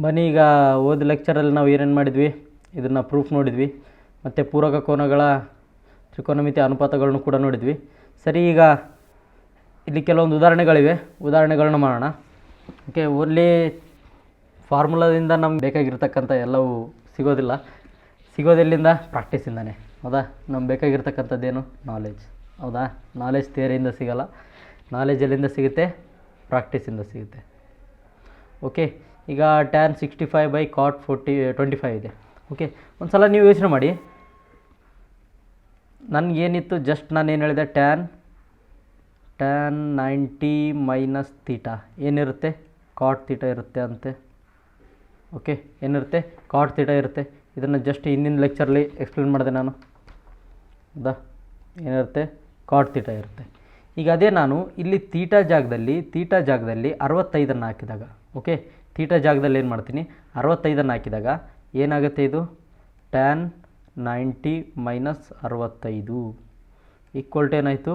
ಬನ್ನಿ, ಈಗ ಹೋದ ಲೆಕ್ಚರಲ್ಲಿ ನಾವು ಏನೇನು ಮಾಡಿದ್ವಿ, ಇದನ್ನು ಪ್ರೂಫ್ ನೋಡಿದ್ವಿ, ಮತ್ತು ಪೂರಕ ಕೋನಗಳ ತ್ರಿಕೋನಮಿತಿ ಅನುಪಾತಗಳನ್ನು ಕೂಡ ನೋಡಿದ್ವಿ. ಸರಿ, ಈಗ ಇಲ್ಲಿ ಕೆಲವೊಂದು ಉದಾಹರಣೆಗಳಿವೆ. ಉದಾಹರಣೆಗಳನ್ನ ಮಾಡೋಣ. ಓಕೆ ಓನ್ಲಿ ಫಾರ್ಮುಲಾದಿಂದ ನಮ್ಗೆ ಬೇಕಾಗಿರ್ತಕ್ಕಂಥ ಎಲ್ಲವೂ ಸಿಗೋದಿಲ್ಲ. ಸಿಗೋದೆಲ್ಲಿಂದ ಪ್ರಾಕ್ಟೀಸಿಂದನೇ ಹೌದಾ? ನಮ್ಗೆ ಬೇಕಾಗಿರ್ತಕ್ಕಂಥದ್ದೇನು? ನಾಲೆಜ್ ಹೌದಾ? ನಾಲೆಜ್ ಥಿಯರಿಯಿಂದ ಸಿಗೋಲ್ಲ. ನಾಲೆಜ್ ಎಲ್ಲಿಂದ ಸಿಗುತ್ತೆ? ಪ್ರಾಕ್ಟೀಸಿಂದ ಸಿಗುತ್ತೆ. ಓಕೆ ಈಗ tan sixty five by cot forty twenty five ಇದೆ. ಓಕೆ ಒಂದು ಸಲ ನೀವು ಯೋಚನೆ ಮಾಡಿ. ನನಗೇನಿತ್ತು? ಜಸ್ಟ್ ನಾನು ಏನು ಹೇಳಿದೆ? Tan tan ninety minus theta ಏನಿರುತ್ತೆ? ಕಾಟ್ ತೀಟ ಇರುತ್ತೆ ಅಂತೆ. ಓಕೆ ಏನಿರುತ್ತೆ? ಕಾಟ್ ತೀಟ ಇರುತ್ತೆ. ಇದನ್ನು ಜಸ್ಟ್ ಹಿಂದಿನ ಲೆಕ್ಚರಲ್ಲಿ ಎಕ್ಸ್ಪ್ಲೇನ್ ಮಾಡಿದೆ ನಾನು. ಹೌದಾ ಏನಿರುತ್ತೆ? ಕಾಟ್ ತೀಟ ಇರುತ್ತೆ. ಈಗ ಅದೇ ನಾನು ಇಲ್ಲಿ ತೀಟ ಜಾಗದಲ್ಲಿ ತೀಟ ಜಾಗದಲ್ಲಿ ಅರವತ್ತೈದನ್ನು ಹಾಕಿದಾಗ ಓಕೆ ಥೀಟ ಜಾಗದಲ್ಲಿ ಏನು ಮಾಡ್ತೀನಿ? ಅರವತ್ತೈದನ್ನು ಹಾಕಿದಾಗ ಏನಾಗುತ್ತೆ ಇದು? ಟ್ಯಾನ್ ನೈಂಟಿ ಮೈನಸ್ ಅರವತ್ತೈದು. ಈಕ್ವಲ್ ಟು ಏನಾಯಿತು?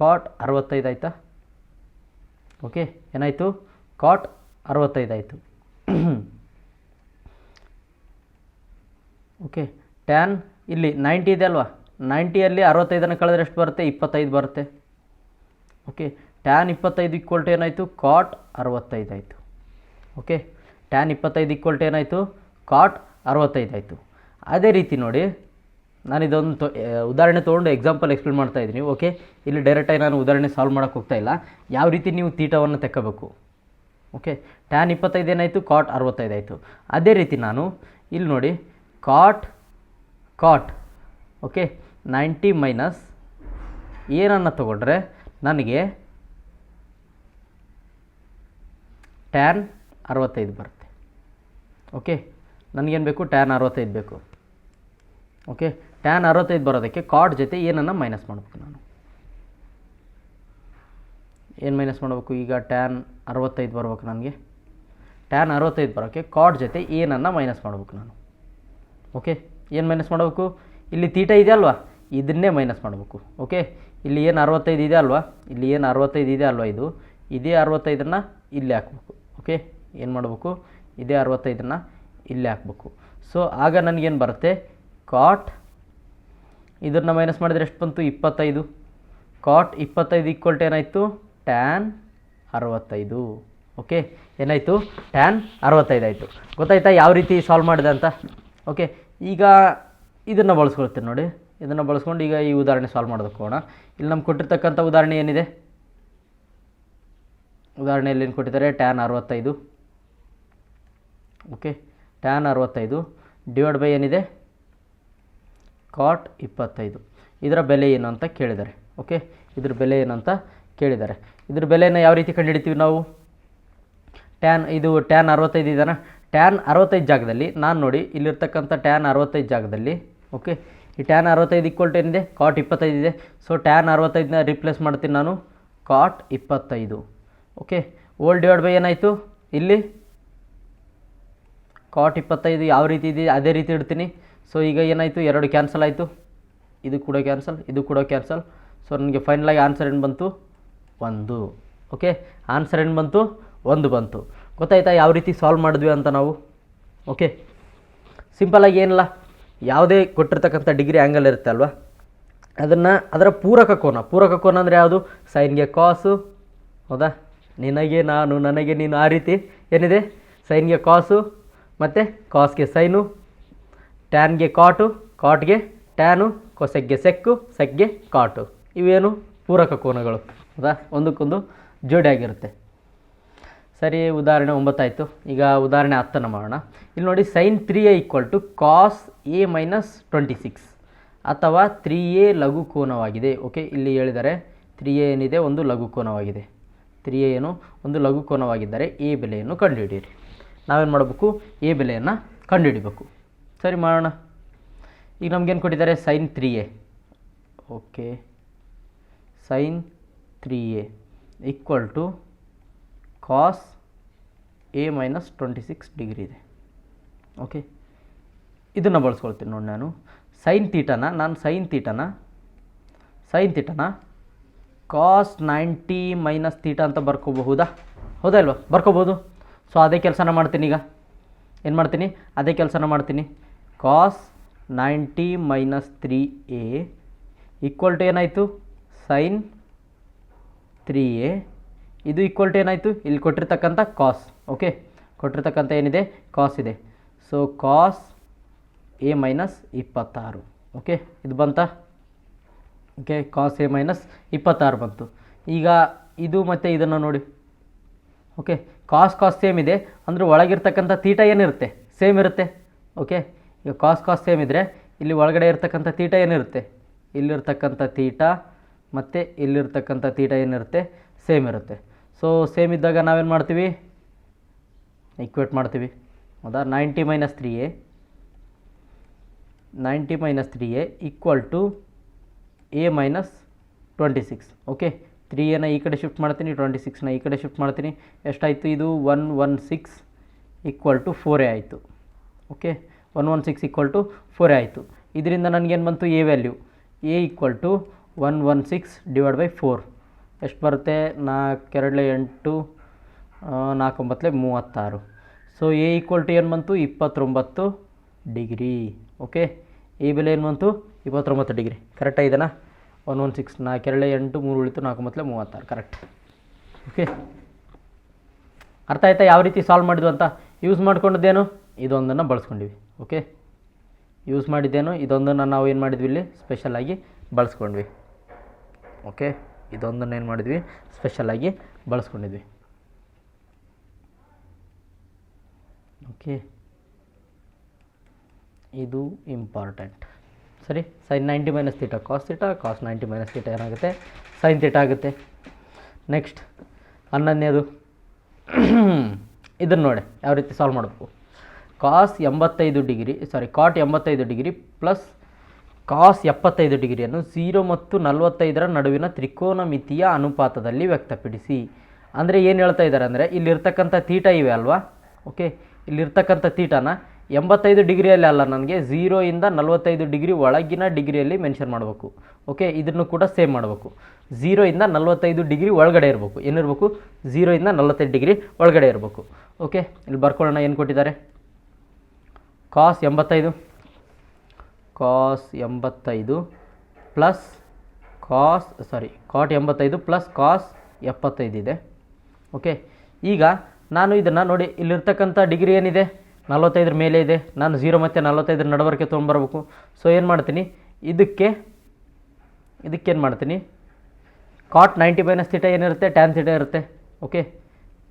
ಕಾಟ್ ಅರವತ್ತೈದು ಆಯಿತಾ? ಓಕೆ ಏನಾಯಿತು? ಕಾಟ್ ಅರವತ್ತೈದು ಆಯಿತು. ಓಕೆ ಟ್ಯಾನ್ ಇಲ್ಲಿ ನೈಂಟಿ ಇದೆ ಅಲ್ವಾ? ನೈಂಟಿಯಲ್ಲಿ ಅರವತ್ತೈದನ್ನು ಕಳೆದ್ರೆ ಎಷ್ಟು ಬರುತ್ತೆ? ಇಪ್ಪತ್ತೈದು ಬರುತ್ತೆ. ಓಕೆ ಟ್ಯಾನ್ ಇಪ್ಪತ್ತೈದು ಈಕ್ವಲ್ ಟು ಏನಾಯಿತು? ಕಾಟ್ ಅರವತ್ತೈದು ಆಯಿತು. ಓಕೆ ಟ್ಯಾನ್ ಇಪ್ಪತ್ತೈದು ಈಕ್ವಲ್ ಟು ಏನಾಯಿತು? ಕಾಟ್ ಅರವತ್ತೈದು ಆಯಿತು. ಅದೇ ರೀತಿ ನೋಡಿ, ನಾನು ಇದೊಂದು ತೊ ಉದಾಹರಣೆ ತೊಗೊಂಡು ಎಕ್ಸಾಂಪಲ್ ಎಕ್ಸ್ಪ್ಲೇನ್ ಮಾಡ್ತಾ ಇದ್ದೀನಿ. ಓಕೆ ಇಲ್ಲಿ ಡೈರೆಕ್ಟಾಗಿ ನಾನು ಉದಾಹರಣೆ ಸಾಲ್ವ್ ಮಾಡೋಕ್ಕೆ ಹೋಗ್ತಾ ಇಲ್ಲ. ಯಾವ ರೀತಿ ನೀವು ತೀಟವನ್ನು ತೆಕ್ಕಬೇಕು? ಓಕೆ ಟ್ಯಾನ್ ಇಪ್ಪತ್ತೈದು ಏನಾಯಿತು? ಕಾಟ್ ಅರವತ್ತೈದು ಆಯಿತು. ಅದೇ ರೀತಿ ನಾನು ಇಲ್ಲಿ ನೋಡಿ cot cot okay ninety minus ಏನನ್ನು ತಗೊಂಡ್ರೆ ನನಗೆ ಟ್ಯಾನ್ ಅರವತ್ತೈದು ಬರುತ್ತೆ. ಓಕೆ ನನಗೇನು ಬೇಕು? ಟ್ಯಾನ್ ಅರವತ್ತೈದು ಬೇಕು. ಓಕೆ ಟ್ಯಾನ್ ಅರವತ್ತೈದು ಬರೋದಕ್ಕೆ ಕಾಟ್ ಜೊತೆ ಏನನ್ನು ಮೈನಸ್ ಮಾಡಬೇಕು ನಾನು. ಏನು ಮೈನಸ್ ಮಾಡಬೇಕು? ಈಗ ಟ್ಯಾನ್ ಅರವತ್ತೈದು ಬರ್ಬೇಕು ನನಗೆ. ಟ್ಯಾನ್ ಅರವತ್ತೈದು ಬರೋಕ್ಕೆ ಕಾಟ್ ಜೊತೆ ಏನನ್ನು ಮೈನಸ್ ಮಾಡಬೇಕು ನಾನು. ಓಕೆ ಏನು ಮೈನಸ್ ಮಾಡಬೇಕು? ಇಲ್ಲಿ ತೀಟ ಇದೆ ಅಲ್ವಾ? ಇದನ್ನೇ ಮೈನಸ್ ಮಾಡಬೇಕು. ಓಕೆ ಇಲ್ಲಿ ಏನು ಅರವತ್ತೈದು ಇದೆ ಅಲ್ವಾ? ಇಲ್ಲಿ ಏನು ಅರವತ್ತೈದು ಇದೆ ಅಲ್ವಾ ಇದು? ಇದೇ ಅರವತ್ತೈದನ್ನು ಇಲ್ಲಿ ಹಾಕ್ಬೇಕು. ಓಕೆ ಏನು ಮಾಡಬೇಕು? ಇದೇ ಅರವತ್ತೈದನ್ನು ಇಲ್ಲಿ ಹಾಕ್ಬೇಕು. ಸೊ ಆಗ ನನಗೇನು ಬರುತ್ತೆ? ಕಾಟ್ ಇದನ್ನು ಮೈನಸ್ ಮಾಡಿದರೆ ಎಷ್ಟು ಬಂತು? ಇಪ್ಪತ್ತೈದು. ಕಾಟ್ ಇಪ್ಪತ್ತೈದು ಈಕ್ವಲ್ ಟು ಏನಾಯಿತು? ಟ್ಯಾನ್ ಅರವತ್ತೈದು. ಓಕೆ ಏನಾಯಿತು? ಟ್ಯಾನ್ ಅರವತ್ತೈದು ಆಯಿತು. ಗೊತ್ತಾಯ್ತಾ ಯಾವ ರೀತಿ ಸಾಲ್ವ್ ಮಾಡಿದೆ ಅಂತ? ಓಕೆ ಈಗ ಇದನ್ನು ಬಳಸ್ಕೊಳ್ತೀನಿ ನೋಡಿ. ಇದನ್ನು ಬಳಸ್ಕೊಂಡು ಈಗ ಈ ಉದಾಹರಣೆ ಸಾಲ್ವ್ ಮಾಡೋದಕ್ಕೆ ಹೋಗೋಣ. ಇಲ್ಲಿ ನಮ್ಗೆ ಕೊಟ್ಟಿರ್ತಕ್ಕಂಥ ಉದಾಹರಣೆ ಏನಿದೆ? ಉದಾಹರಣೆಯಲ್ಲಿ ಏನು ಕೊಟ್ಟಿದ್ದಾರೆ? ಟ್ಯಾನ್ ಅರವತ್ತೈದು. ಓಕೆ ಟ್ಯಾನ್ ಅರವತ್ತೈದು ಡಿವೈಡ್ ಬೈ ಏನಿದೆ? ಕಾಟ್ ಇಪ್ಪತ್ತೈದು. ಇದರ ಬೆಲೆ ಏನು ಅಂತ ಕೇಳಿದ್ದಾರೆ. ಓಕೆ ಇದ್ರ ಬೆಲೆ ಏನು ಅಂತ ಕೇಳಿದ್ದಾರೆ. ಇದ್ರ ಬೆಲೆಯನ್ನು ಯಾವ ರೀತಿ ಕಂಡುಹಿಡಿತೀವಿ ನಾವು? ಟ್ಯಾನ್ ಇದು ಟ್ಯಾನ್ ಅರವತ್ತೈದು ಇದನ್ನ ಟ್ಯಾನ್ ಅರವತ್ತೈದು ಜಾಗದಲ್ಲಿ ನಾನು ನೋಡಿ ಇಲ್ಲಿರ್ತಕ್ಕಂಥ ಟ್ಯಾನ್ ಅರವತ್ತೈದು ಜಾಗದಲ್ಲಿ ಓಕೆ ಈ ಟ್ಯಾನ್ ಅರವತ್ತೈದು ಈಕ್ವಲ್ ಟು ಏನಿದೆ? ಕಾಟ್ ಇಪ್ಪತ್ತೈದು ಇದೆ. ಸೊ ಟ್ಯಾನ್ ಅರವತ್ತೈದನ್ನ ರಿಪ್ಲೇಸ್ ಮಾಡ್ತೀನಿ ನಾನು. ಕಾಟ್ ಇಪ್ಪತ್ತೈದು. ಓಕೆ ಓಲ್ ಡಿವೈಡ್ ಬೈ ಏನಾಯಿತು? ಇಲ್ಲಿ? ಕಾಟ್ ಇಪ್ಪತ್ತೈದು ಯಾವ ರೀತಿ ಇದೆ? ಅದೇ ರೀತಿ ಇಡ್ತೀನಿ. ಸೊ ಈಗ ಏನಾಯಿತು? ಎರಡು ಕ್ಯಾನ್ಸಲ್ ಆಯಿತು. ಇದು ಕೂಡ ಕ್ಯಾನ್ಸಲ್ ಇದು ಕೂಡ ಕ್ಯಾನ್ಸಲ್ ಸೊ ನನಗೆ ಫೈನಲಾಗಿ ಆನ್ಸರ್ ಏನು ಬಂತು? ಒಂದು. ಓಕೆ ಆನ್ಸರ್ ಏನು ಬಂತು? ಒಂದು ಬಂತು. ಗೊತ್ತಾಯ್ತಾ ಯಾವ ರೀತಿ ಸಾಲ್ವ್ ಮಾಡಿದ್ವಿ ಅಂತ ನಾವು? ಓಕೆ ಸಿಂಪಲಾಗಿ ಏನಿಲ್ಲ. ಯಾವುದೇ ಕೊಟ್ಟಿರ್ತಕ್ಕಂಥ ಡಿಗ್ರಿ ಆ್ಯಂಗಲ್ ಇರುತ್ತೆ ಅಲ್ವಾ? ಅದನ್ನು ಅದರ ಪೂರಕ ಕೋನ. ಪೂರಕ ಕೋನ ಅಂದರೆ ಯಾವುದು? ಸೈನ್ಗೆ ಕಾಸು ಹೌದಾ? ನಿನಗೆ ನಾನು, ನನಗೆ ನೀನು ಆ ರೀತಿ ಏನಿದೆ? ಸೈನ್ಗೆ ಕಾಸು, ಮತ್ತು ಕಾಸ್ಗೆ ಸೈನು, ಟ್ಯಾನ್ಗೆ ಕಾಟು, ಕಾಟ್ಗೆ ಟ್ಯಾನು ಕೊಸೆಗ್ಗೆ ಸೆಕ್ಕು, ಸೆಕ್ಗೆ ಕಾಟು. ಇವೇನು ಪೂರಕ ಕೋನಗಳು? ಹೌದಾ? ಒಂದಕ್ಕೊಂದು ಜೋಡಿಯಾಗಿರುತ್ತೆ. ಸರಿ, ಉದಾಹರಣೆ ಒಂಬತ್ತಾಯಿತು. ಈಗ ಉದಾಹರಣೆ ಹತ್ತನ್ನು ಮಾಡೋಣ. ಇಲ್ಲಿ ನೋಡಿ, sin three A equal to cos A minus twenty six ಅಥವಾ ತ್ರೀ ಎ ಲಘು ಕೋನವಾಗಿದೆ ಓಕೆ, ಇಲ್ಲಿ ಹೇಳಿದರೆ ತ್ರೀ ಎ ಏನಿದೆ? ಒಂದು ಲಘು ಕೋನವಾಗಿದೆ ತ್ರೀ ಏನು? ಒಂದು ಲಘುಕೋನವಾಗಿದ್ದರೆ ಎ ಬೆಲೆಯನ್ನು ಕಂಡುಹಿಡಿಯಿರಿ. ನಾವೇನು ಮಾಡಬೇಕು? ಎ ಬೆಲೆಯನ್ನು ಕಂಡುಹಿಡಿಬೇಕು. ಸರಿ, ಮಾಡೋಣ. ಈಗ ನಮಗೇನು ಕೊಟ್ಟಿದ್ದಾರೆ? Sin three A okay. Sin three A equal to cos A minus twenty six degree ಇದೆ. ಓಕೆ. ಇದನ್ನು ಬಳಸ್ಕೊಳ್ತೀನಿ ನೋಡಿ ನಾನು. ಸೈನ್ ತೀಟನ ನಾನು ಸೈನ್ ತೀಟನ ಸೈನ್ ತೀಟನ ಕಾಸ್ ನೈಂಟಿ ಮೈನಸ್ ತೀಟ ಅಂತ ಬರ್ಕೋಬಹುದಾ? ಹೌದಾ ಇಲ್ವಾ? ಬರ್ಕೋಬೋದು ಸೊ ಅದೇ ಕೆಲಸನ ಮಾಡ್ತೀನಿ ಈಗ. ಏನು ಮಾಡ್ತೀನಿ? ಅದೇ ಕೆಲಸನ ಮಾಡ್ತೀನಿ. Cos ninety minus three A equal to ಏನಾಯಿತು? ಸೈನ್ ತ್ರೀ ಎ ಇದು ಈಕ್ವಲ್ ಟು ಏನಾಯಿತು? ಇಲ್ಲಿ ಕೊಟ್ಟಿರ್ತಕ್ಕಂಥ ಕಾಸ್ ಓಕೆ ಕೊಟ್ಟಿರ್ತಕ್ಕಂಥ ಏನಿದೆ? ಕಾಸ್ ಇದೆ. ಸೊ ಕಾಸ್ ಎ ಮೈನಸ್ ಇಪ್ಪತ್ತಾರು. ಓಕೆ ಇದು ಬಂತಾ? ಓಕೆ ಕಾಸ್ ಎ ಮೈನಸ್ ಇಪ್ಪತ್ತಾರು ಬಂತು. ಈಗ ಇದು ಮತ್ತು ಇದನ್ನು ನೋಡಿ. ಓಕೆ ಕಾಸ್ ಕಾಸ್ ಸೇಮ್ ಇದೆ. ಅಂದರೆ ಒಳಗಿರ್ತಕ್ಕಂಥ ತೀಟ ಏನಿರುತ್ತೆ? ಸೇಮ್ ಇರುತ್ತೆ. ಓಕೆ ಈಗ ಕಾಸ್ ಕಾಸ್ ಸೇಮ್ ಇದ್ದರೆ ಇಲ್ಲಿ ಒಳಗಡೆ ಇರ್ತಕ್ಕಂಥ ತೀಟ ಏನಿರುತ್ತೆ? ಇಲ್ಲಿರ್ತಕ್ಕಂಥ ತೀಟ ಮತ್ತು ಇಲ್ಲಿರ್ತಕ್ಕಂಥ ತೀಟ ಏನಿರುತ್ತೆ? ಸೇಮ್ ಇರುತ್ತೆ. ಸೊ ಸೇಮ್ ಇದ್ದಾಗ ನಾವೇನು ಮಾಡ್ತೀವಿ? ಇಕ್ವೇಟ್ ಮಾಡ್ತೀವಿ. ಹೌದಾ ninety minus three A ninety minus three A equal to A minus twenty six okay three ಏನ ಈ ಕಡೆ ಶಿಫ್ಟ್ ಮಾಡ್ತೀನಿ ಟ್ವೆಂಟಿ ಸಿಕ್ಸ್ನ ಈ ಕಡೆ ಶಿಫ್ಟ್ ಮಾಡ್ತೀನಿ. ಎಷ್ಟಾಯಿತು ಇದು? One one six equal to ಫೋರೇ ಆಯಿತು. Okay one one six equal to ಫೋರೇ ಆಯಿತು. ಇದರಿಂದ ನನಗೇನು ಬಂತು? A value A equal to one one six divide by four ಎಷ್ಟು ಬರುತ್ತೆ? ನಾಲ್ಕೆರಡಲೆ ಎಂಟು ನಾಲ್ಕೊಂಬತ್ತಲೆ ಮೂವತ್ತಾರು. ಸೊ ಎ ಈಕ್ವಲ್ ಟು ಏನು ಬಂತು? ಇಪ್ಪತ್ತೊಂಬತ್ತು ಡಿಗ್ರಿ. ಓಕೆ ಎ ಬೆಲೆ ಏನು ಬಂತು? ಇಪ್ಪತ್ತೊಂಬತ್ತು ಡಿಗ್ರಿ. ಕರೆಕ್ಟಾಗಿದೆನಾ ಒನ್ ಒನ್ ಸಿಕ್ಸ್ ನಾಲ್ಕು ಎರಡು ಎಂಟು, ಮೂರು ಉಳಿತು ನಾಲ್ಕು ಮೊತ್ತಲೆ ಮೂವತ್ತಾರು. ಕರೆಕ್ಟ್ ಓಕೆ ಅರ್ಥ ಆಯ್ತಾ ಯಾವ ರೀತಿ ಸಾಲ್ವ್ ಮಾಡಿದ್ವು ಅಂತ? ಯೂಸ್ ಮಾಡ್ಕೊಂಡಿದ್ದೇನು? ಇದೊಂದನ್ನು ಬಳಸ್ಕೊಂಡಿವಿ. ಓಕೆ ಯೂಸ್ ಮಾಡಿದ್ದೇನು? ಇದೊಂದನ್ನು ನಾವು ಏನು ಮಾಡಿದ್ವಿ ಇಲ್ಲಿ? ಸ್ಪೆಷಲಾಗಿ ಬಳಸ್ಕೊಂಡ್ವಿ. ಓಕೆ ಇದೊಂದನ್ನು ಏನು ಮಾಡಿದ್ವಿ? ಸ್ಪೆಷಲಾಗಿ ಬಳಸ್ಕೊಂಡಿದ್ವಿ. ಓಕೆ ಇದು ಇಂಪಾರ್ಟೆಂಟ್ ಸರಿ? Sin ninety minus theta cos theta cos ninety minus theta ಏನಾಗುತ್ತೆ? ಸೈನ್ ತೀಟ ಆಗುತ್ತೆ. ನೆಕ್ಸ್ಟ್ ಹನ್ನೊಂದನೇದು. ಇದನ್ನು ನೋಡಿ, ಯಾವ ರೀತಿ ಸಾಲ್ವ್ ಮಾಡಬೇಕು. ಕಾಸ್ ಎಂಬತ್ತೈದು ಡಿಗ್ರಿ ಸಾರಿ ಕಾಟ್ ಎಂಬತ್ತೈದು ಡಿಗ್ರಿ ಪ್ಲಸ್ ಕಾಸ್ ಎಪ್ಪತ್ತೈದು ಡಿಗ್ರಿಯನ್ನು ಝೀರೋ ಮತ್ತು ನಲವತ್ತೈದರ ನಡುವಿನ ತ್ರಿಕೋನ ಮಿತಿಯ ಅನುಪಾತದಲ್ಲಿ ವ್ಯಕ್ತಪಡಿಸಿ. ಅಂದರೆ ಏನು ಹೇಳ್ತಾ ಇದ್ದಾರೆ ಅಂದರೆ, ಇಲ್ಲಿರ್ತಕ್ಕಂಥ ತೀಟ ಇವೆ ಅಲ್ವಾ? ಓಕೆ ಇಲ್ಲಿರ್ತಕ್ಕಂಥ ತೀಟನ ಎಂಬತ್ತೈದು ಡಿಗ್ರಿಯಲ್ಲಿ ಅಲ್ಲ ನನಗೆ ಝೀರೋಯಿಂದ ನಲವತ್ತೈದು ಡಿಗ್ರಿ ಒಳಗಿನ ಡಿಗ್ರಿಯಲ್ಲಿ ಮೆನ್ಷನ್ ಮಾಡಬೇಕು. ಓಕೆ ಇದನ್ನು ಕೂಡ ಸೇವ್ ಮಾಡಬೇಕು. ಝೀರೋಯಿಂದ ನಲವತ್ತೈದು ಡಿಗ್ರಿ ಒಳಗಡೆ ಇರಬೇಕು. ಏನಿರಬೇಕು? ಝೀರೋಯಿಂದ ನಲವತ್ತೈದು ಡಿಗ್ರಿ ಒಳಗಡೆ ಇರಬೇಕು. ಓಕೆ ಇಲ್ಲಿ ಬರ್ಕೊಳ್ಳೋಣ ಏನು ಕೊಟ್ಟಿದ್ದಾರೆ? ಕಾಸ್ ಎಂಬತ್ತೈದು. ಕಾಸ್ ಎಂಬತ್ತೈದು ಪ್ಲಸ್ ಕಾಸ್ ಸಾರಿ ಕಾಟ್ ಎಂಬತ್ತೈದು ಪ್ಲಸ್ ಕಾಸ್ ಎಪ್ಪತ್ತೈದು ಇದೆ. ಓಕೆ ಈಗ ನಾನು ಇದನ್ನು ನೋಡಿ, ಇಲ್ಲಿರ್ತಕ್ಕಂಥ ಡಿಗ್ರಿ ಏನಿದೆ? ನಲ್ವತ್ತೈದರ ಮೇಲೆ ಇದೆ. ನಾನು ಝೀರೋ ಮತ್ತು ನಲವತ್ತೈದರ ನಡವರ್ಕೆ ತೊಗೊಂಬರ್ಬೇಕು. ಸೊ ಏನು ಮಾಡ್ತೀನಿ? ಇದಕ್ಕೆ, ಇದಕ್ಕೇನು ಮಾಡ್ತೀನಿ? ಕಾಟ್ ನೈಂಟಿ ಮೈನಸ್ ಥೀಟ ಏನಿರುತ್ತೆ? ಟ್ಯಾನ್ ಥೀಟ ಇರುತ್ತೆ. Okay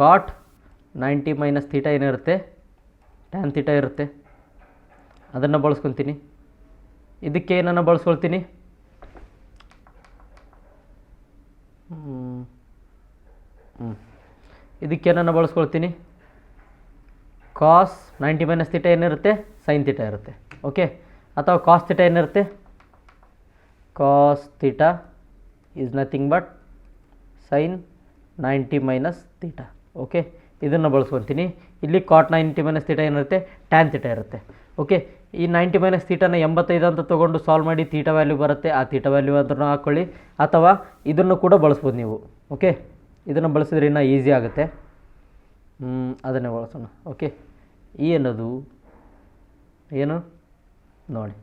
cot ninety minus theta ಏನಿರುತ್ತೆ? ಟ್ಯಾನ್ ಥೀಟ ಇರುತ್ತೆ. ಅದನ್ನು ಬಳಸ್ಕೊತೀನಿ. ಇದಕ್ಕೆ ಏನನ್ನು ಬಳಸ್ಕೊಳ್ತೀನಿ? ಇದಕ್ಕೆ ಏನನ್ನು ಬಳಸ್ಕೊಳ್ತೀನಿ? ಕಾಸ್ ನೈಂಟಿ ಮೈನಸ್ ತಿಟ ಏನಿರುತ್ತೆ? ಸೈನ್ ತಿಟ ಇರುತ್ತೆ. ಓಕೆ ಅಥವಾ ಕಾಸ್ ತಿಟ ಏನಿರುತ್ತೆ? Cos theta is nothing but sin ninety minus theta okay ಇದನ್ನು ಬಳಸ್ಕೊತೀನಿ. ಇಲ್ಲಿ ಕಾಟ್ ನೈಂಟಿ ಮೈನಸ್ ತೀಟ ಏನಿರುತ್ತೆ? ಟ್ಯಾನ್ ತೀಟ ಇರುತ್ತೆ. ಓಕೆ ಈ ನೈಂಟಿ ಮೈನಸ್ ತೀಟನ ಎಂಬತ್ತೈದು ಅಂತ ತೊಗೊಂಡು ಸಾಲ್ವ್ ಮಾಡಿ ತೀಟ ವ್ಯಾಲ್ಯೂ ಬರುತ್ತೆ. ಆ ತೀಟ ವ್ಯಾಲ್ಯೂ ಅದನ್ನು ಹಾಕ್ಕೊಳ್ಳಿ ಅಥವಾ ಇದನ್ನು ಕೂಡ ಬಳಸ್ಬೋದು ನೀವು. ಓಕೆ ಇದನ್ನು ಬಳಸಿದ್ರೆ ಇನ್ನೂ ಈಸಿ ಆಗುತ್ತೆ. ಅದನ್ನೇ ಬಳಸೋಣ. ಓಕೆ ಏನದು ಏನು? ನೋಡಿ.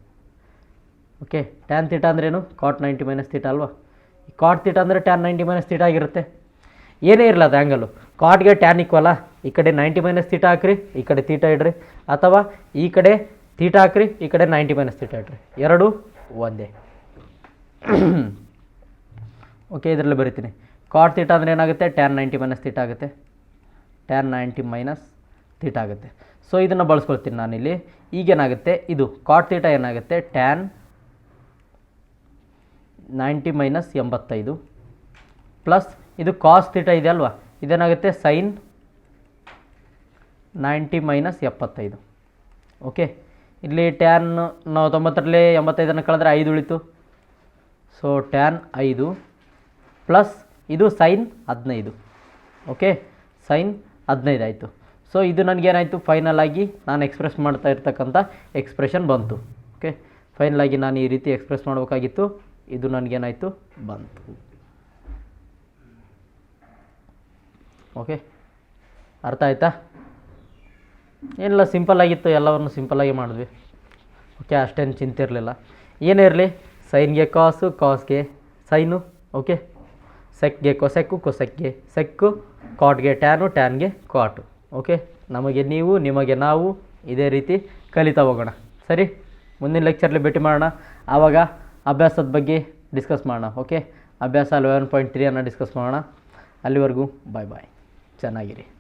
ಓಕೆ ಟ್ಯಾನ್ ಥೀಟ ಅಂದ್ರೇನು ಕಾಟ್ ನೈಂಟಿ ಮೈನಸ್ ತಿಟ ಅಲ್ವಾ? ಕಾಟ್ ತಿಟ ಅಂದರೆ ಟ್ಯಾನ್ ನೈಂಟಿ ಮೈನಸ್ ತಿಟ ಆಗಿರುತ್ತೆ. ಏನೇ ಇರಲ್ಲ ಅದು ಆ್ಯಂಗಲು ಕಾಟ್ಗೆ ಟ್ಯಾನ್ ಇಕ್ವಲ್ಲ ಈ ಕಡೆ ನೈಂಟಿ ಮೈನಸ್ ತೀಟ ಹಾಕ್ರಿ, ಈ ಕಡೆ ತೀಟ ಇಡ್ರಿ. ಅಥವಾ ಈ ಕಡೆ ತೀಟ ಹಾಕ್ರಿ, ಈ ಕಡೆ ನೈಂಟಿ ಮೈನಸ್ ತೀಟ ಇಡ್ರಿ. ಎರಡು ಒಂದೇ. ಓಕೆ ಇದರಲ್ಲಿ ಬರಿತೀನಿ. ಕಾಟ್ ತೀಟ ಅಂದರೆ ಏನಾಗುತ್ತೆ? ಟ್ಯಾನ್ ನೈಂಟಿ ಮೈನಸ್ ಥೀಟ ಆಗುತ್ತೆ. ಟ್ಯಾನ್ ನೈಂಟಿ ಮೈನಸ್ ತೀಟ ಆಗುತ್ತೆ. ಸೊ ಇದನ್ನು ಬಳಸ್ಕೊಳ್ತೀನಿ ನಾನಿಲ್ಲಿ. ಈಗೇನಾಗುತ್ತೆ ಇದು ಕಾಟ್ ತೀಟ ಏನಾಗುತ್ತೆ? ಟ್ಯಾನ್ ನೈಂಟಿ ಮೈನಸ್ ಎಂಬತ್ತೈದು. ಪ್ಲಸ್ ಇದು ಕಾಸ್ ತೀಟ ಇದೆ ಅಲ್ವಾ? ಇದೇನಾಗುತ್ತೆ? ಸೈನ್ ನೈಂಟಿ ಮೈನಸ್ ಎಪ್ಪತ್ತೈದು. ಓಕೆ ಇಲ್ಲಿ ಟ್ಯಾನ್ ನಾವು ತೊಂಬತ್ತರಲ್ಲಿ ಎಂಬತ್ತೈದನ್ನು ಕಳೆದ್ರೆ ಐದು ಉಳಿತು. ಸೊ ಟ್ಯಾನ್ ಐದು ಪ್ಲಸ್ ಇದು ಸೈನ್ ಹದಿನೈದು. ಓಕೆ ಸೈನ್ ಹದಿನೈದು ಆಯಿತು. ಸೊ ಇದು ನನಗೇನಾಯಿತು? ಫೈನಲ್ ಆಗಿ ನಾನು ಎಕ್ಸ್ಪ್ರೆಸ್ ಮಾಡ್ತಾ ಇರ್ತಕ್ಕಂಥ ಎಕ್ಸ್ಪ್ರೆಷನ್ ಬಂತು. ಓಕೆ ಫೈನಲ್ ಆಗಿ ನಾನು ಈ ರೀತಿ ಎಕ್ಸ್ಪ್ರೆಸ್ ಮಾಡಬೇಕಾಗಿತ್ತು. ಇದು ನನಗೇನಾಯಿತು? ಬಂತು. ಓಕೆ ಅರ್ಥ ಆಯ್ತಾ? ಏನಿಲ್ಲ ಸಿಂಪಲ್ ಆಗಿತ್ತು. ಎಲ್ಲವನ್ನು ಸಿಂಪಲ್ಲಾಗಿ ಮಾಡಿದ್ವಿ. ಓಕೆ ಅಷ್ಟೇನು ಚಿಂತೆ ಇರಲಿಲ್ಲ. ಏನೇ ಇರಲಿ ಸೈನ್ಗೆ ಕಾಸು ಕಾಸ್ಗೆ ಸೈನು ಓಕೆ ಸೆಕ್ಗೆ ಕೊಸೆಕ್ಕು ಕೊಸೆಕ್ಗೆ ಸೆಕ್ಕು ಕಾಟ್ಗೆ ಟ್ಯಾನು ಟ್ಯಾನ್ಗೆ ಕಾಟು ಓಕೆ? ನಮಗೆ ನೀವು, ನಿಮಗೆ ನಾವು ಇದೇ ರೀತಿ ಕಲಿತಾ ಹೋಗೋಣ. ಸರಿ? ಮುಂದಿನ ಲೆಕ್ಚರ್ಲಿ ಭೇಟಿ ಮಾಡೋಣ. ಆವಾಗ ಅಭ್ಯಾಸದ ಬಗ್ಗೆ ಡಿಸ್ಕಸ್ ಮಾಡೋಣ, ಓಕೆ? ಅಭ್ಯಾಸ ಲೆವೆನ್ ಪಾಯಿಂಟ್ ತ್ರೀಯನ್ನು ಡಿಸ್ಕಸ್ ಮಾಡೋಣ. ಅಲ್ಲಿವರೆಗೂ ಬಾಯ್ ಬಾಯ್ ಚೆನ್ನಾಗಿರಿ.